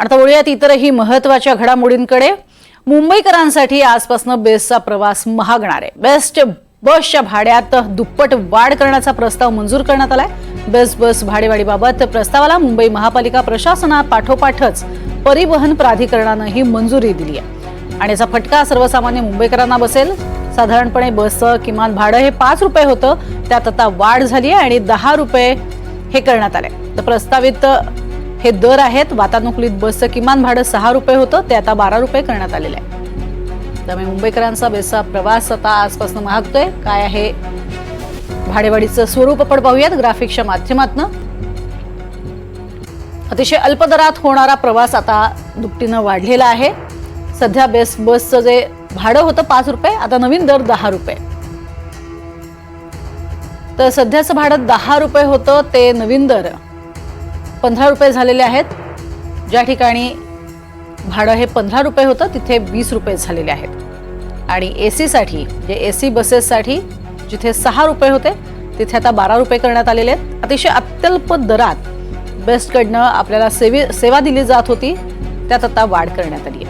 आता वळूयात इतरही महत्त्वाच्या घडामोडींकडे. मुंबईकरांसाठी आजपासून बेस्टचा प्रवास महागणार आहे. बेस्ट बसच्या भाड्यात दुप्पट वाढ करण्याचा प्रस्ताव मंजूर करण्यात आलाय. बेस्ट बस भाडेवाढीबाबत प्रस्तावाला मुंबई महापालिका प्रशासनापाठोपाठच परिवहन प्राधिकरणानंही मंजुरी दिली आहे. आणि याचा फटका सर्वसामान्य मुंबईकरांना बसेल. साधारणपणे बसचं किमान भाडं हे पाच रुपये होतं. त्यात आता वाढ झाली आहे आणि दहा रुपये हे करण्यात आले. तर प्रस्तावित हे दर आहेत वातानुकूलित बसचं किमान भाडं सहा रुपये होतं ते आता बारा रुपये करण्यात आलेलं आहे. त्यामुळे मुंबईकरांचा बेसचा प्रवास आता आजपासून महागतोय. काय आहे भाडेवाढीचं स्वरूप आपण पाहूयात ग्राफिक्सच्या माध्यमातून. अतिशय अल्प दरात होणारा प्रवास आता दुपटीनं वाढलेला आहे. सध्या बेस बसचं जे भाडं होतं पाच रुपये आता नवीन दर दहा रुपये. तर सध्याचं भाडं दहा रुपये होतं ते नवीन दर. पंधरा रुपये झालेले आहेत. ज्या ठिकाणी भाडं हे पंधरा रुपये होतं तिथे वीस रुपये झालेले आहेत. आणि ए सीसाठी जे ए सी बसेससाठी जिथे सहा रुपये होते तिथे आता बारा रुपये करण्यात आलेले आहेत. अतिशय अत्यल्प दरात बेस्टकडनं आपल्याला सेवी सेवा दिली जात होती. त्यात आता वाढ करण्यात आली आहे.